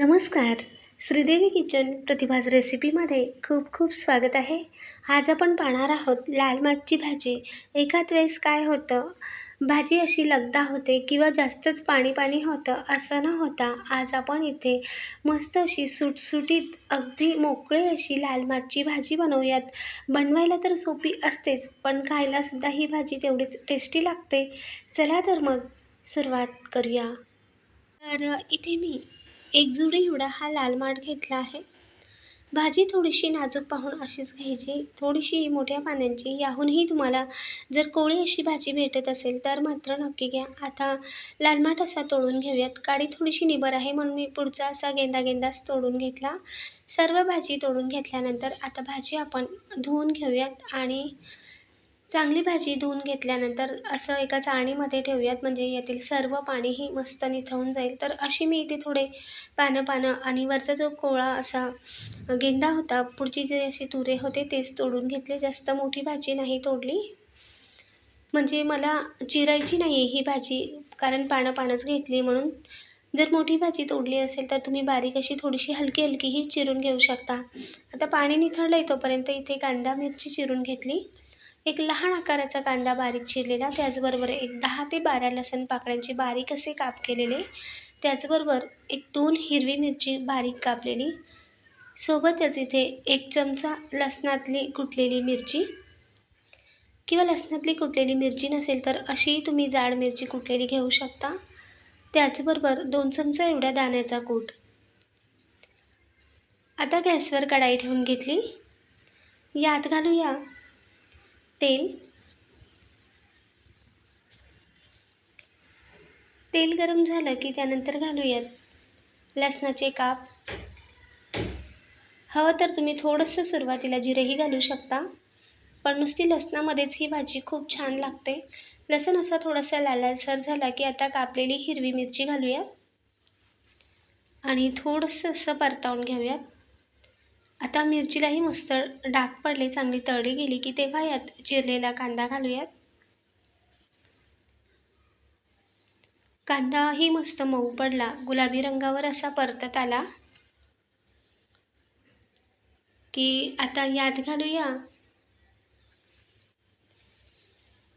नमस्कार. श्रीदेवी किचन प्रतिभाज रेसिपीमध्ये खूप खूप स्वागत आहे. आज आपण पाहणार आहोत लाल माठची भाजी. एकाच वेळेस काय होतं? भाजी अशी लगदा होते किंवा जास्तच पाणी पाणी होतं असं न होता आज आपण इथे मस्त अशी सुटसुटीत अगदी मोकळी अशी लाल माठची भाजी बनवूयात. बनवायला तर सोपी असतेच पण खायलासुद्धा ही भाजी तेवढीच टेस्टी लागते. चला तर मग सुरुवात करूया. तर इथे मी एक जुडी एवढा हा लाल माठ घेतला आहे. भाजी थोडीशी नाजूक पाहून अशीच घ्यायची. थोडीशी मोठ्या पाण्यांची याहूनही तुम्हाला जर कोळी अशी भाजी भेटत असेल तर मात्र नक्की घ्या. आता लालमाठ असा तोडून घेऊयात. काडी थोडीशी निबर आहे म्हणून मी पुढचा असा गेंदा गेंदाच तोडून घेतला. सर्व भाजी तोडून घेतल्यानंतर आता भाजी आपण धुवून घेऊयात आणि चांगली भाजी धुवून घेतल्यानंतर असं एका चाळणीमध्ये ठेवूयात. म्हणजे यातील सर्व पाणीही मस्त निथळून जाईल. तर अशी मी इथे थोडे पानं पानं आणि वरचा जो कोळा असा गेंदा होता पुढची जे असे तुरे होते तेच तोडून घेतले. जास्त मोठी भाजी नाही तोडली. म्हणजे मला चिरायची नाही आहे ही भाजी कारण पानं पानंच घेतली म्हणून. जर मोठी भाजी तोडली असेल तर तुम्ही बारीक अशी थोडीशी हलकी हलकीही चिरून घेऊ शकता. आता पाणी निथळलं आहे तोपर्यंत इथे कांदा मिरची चिरून घेतली. एक लहान आकाराचा कांदा बारीक चिरलेला त्याचबरोबर एक दहा ते बारा लसण पाकळ्यांचे बारीक असे काप केलेले त्याचबरोबर एक दोन हिरवी मिरची बारीक कापलेली. सोबतच इथे एक चमचा लसणातली कुटलेली मिरची. किंवा लसणातली कुटलेली मिरची नसेल तर अशी तुम्ही जाड मिरची कुटलेली घेऊ शकता. त्याचबरोबर दोन चमचा एवढ्या दाण्याचा कूट. आता गॅसवर कढाई ठेवून घेतली. यात घालूया तेल. तेल गरम झालं की त्यानंतर घालूयात. लसणाचे काप. हवं तर तुम्ही थोडंसं सुरुवातीला जिरेही घालू शकता पण नुसती लसणामध्येच ही भाजी खूप छान लागते. लसण असा थोडासा लालसर झाला की आता कापलेली हिरवी मिरची घालूयात आणि थोडंसं असं परतावून घेऊयात. आता मिरचीलाही मस्त डाग पडले चांगली तळली गेली की तेव्हा यात चिरलेला कांदा घालूयात. कांदाही मस्त मऊ पडला गुलाबी रंगावर असा परतत आला की आता यात घालूया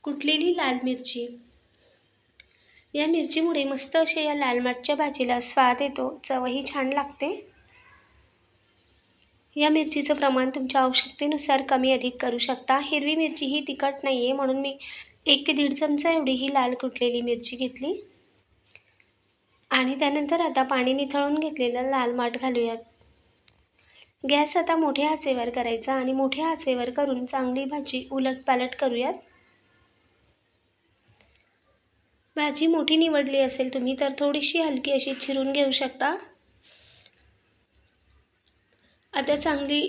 कुटलेली लाल मिरची. या मिरचीमुळे मस्त असे या लाल माठच्या भाजीला स्वाद येतो चवही छान लागते. या मिरचीचं प्रमाण तुमच्या आवश्यकतेनुसार कमी अधिक करू शकता. हिरवी मिरची ही तिखट नाही आहे म्हणून मी एक ते दीड चमचा एवढी ही लाल कुटलेली मिरची घेतली. आणि त्यानंतर आता पाणी निथळून घेतलेलं लाल माठ घालूयात. गॅस आता मोठ्या आचेवर करायचा आणि मोठ्या आचेवर करून चांगली भाजी उलटपालट करूयात. भाजी मोठी निवडली असेल तुम्ही तर थोडीशी हलकी अशी चिरून घेऊ शकता. आता चांगली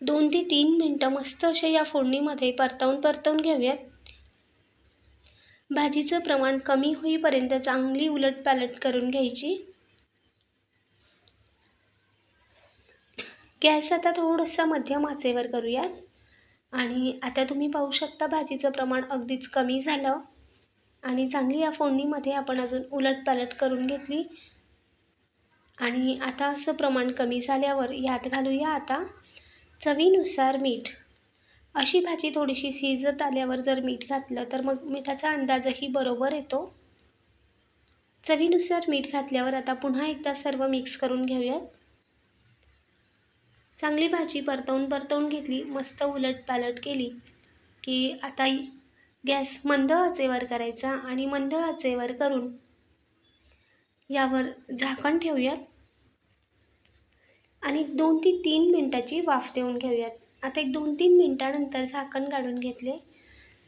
दोन ते तीन मिनटं मस्त असे या फोडणीमध्ये परतवून परतवून घेऊयात. भाजीचं प्रमाण कमी होईपर्यंत चांगली उलटपालट करून घ्यायची. गॅस आता थोडंसं मध्यम आचेवर करूयात. आणि आता तुम्ही पाहू शकता भाजीचं प्रमाण अगदीच कमी झालं. आणि चांगली या फोडणीमध्ये आपण अजून उलटपालट करून घेतली. आणि आता असं प्रमाण कमी झाल्यावर यात घालूया आता चवीनुसार मीठ. अशी भाजी थोडीशी शिजत आल्यावर जर मीठ घातलं तर मग मिठाचा अंदाजही बरोबर येतो. चवीनुसार मीठ घातल्यावर आता पुन्हा एकदा सर्व मिक्स करून घेऊयात. चांगली भाजी परतवून परतवून घेतली मस्त उलट पालट केली की आता गॅस मंद आचेवर करायचा आणि मंद आचेवर करून यावर झाकण ठेवूयात. आणि दोन ते तीन मिनटाची वाफ देऊन घेऊयात. आता एक दोन तीन मिनटानंतर झाकण काढून घेतले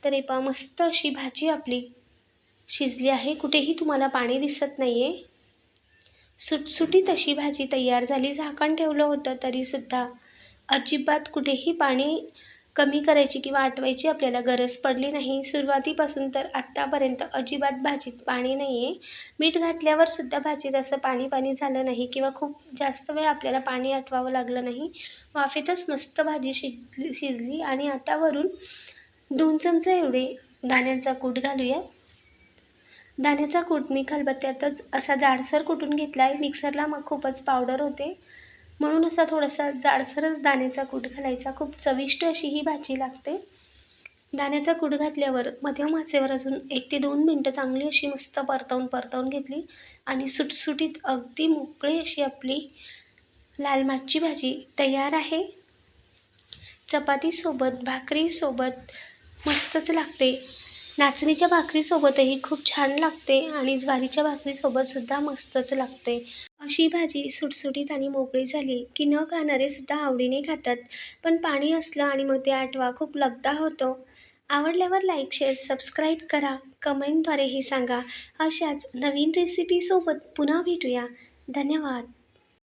तर हे पा मस्त अशी भाजी आपली शिजली आहे. कुठेही तुम्हाला पाणी दिसत नाही आहे सुटसुटीत अशी भाजी तयार झाली. झाकण ठेवलं होतं तरीसुद्धा अजिबात कुठेही पाणी कमी करायची किंवा आटवायची आपल्याला गरज पडली नाही. सुरुवातीपासून तर आत्तापर्यंत अजिबात भाजीत पाणी नाही आहे मीठ घातल्यावर सुद्धा भाजीत असं पाणी पाणी झालं नाही किंवा खूप जास्त वेळ आपल्याला पाणी आटवावं लागलं नाही. वाफेतच मस्त भाजी शिजली शिजली आणि आता वरून दोन चमचे एवढे दाण्यांचा कूट घालूया. दाण्याचा कूट मी खलबत्त्यातच असा जाडसर कुटून घेतला आहे मिक्सरला मग खूपच पावडर होते. म्हणून असा थोडासा जाडसरच दाण्याचा कूट घालायचा. खूप चविष्ट अशी ही भाजी लागते. दाण्याचा कूट घातल्यावर मध्यम आचेवर अजून एक ते दोन मिनटं चांगली अशी मस्त परतवून परतवून घेतली. आणि सुटसुटीत अगदी मोकळी अशी आपली लाल माठची भाजी तयार आहे. चपातीसोबत भाकरीसोबत मस्तच लागते. नाचणीच्या भाकरीसोबतही खूप छान लागते आणि ज्वारीच्या भाकरीसोबतसुद्धा मस्तच लागते. अशी भाजी सुटसुटीत आणि मोकळी झाली की न खाणारेसुद्धा आवडीने खातात. पण पाणी असलं आणि मग ते आठवा खूप लगदा होतो. आवडल्यावर लाईक शेअर सबस्क्राईब करा. कमेंटद्वारेही सांगा. अशाच नवीन रेसिपीसोबत पुन्हा भेटूया. धन्यवाद.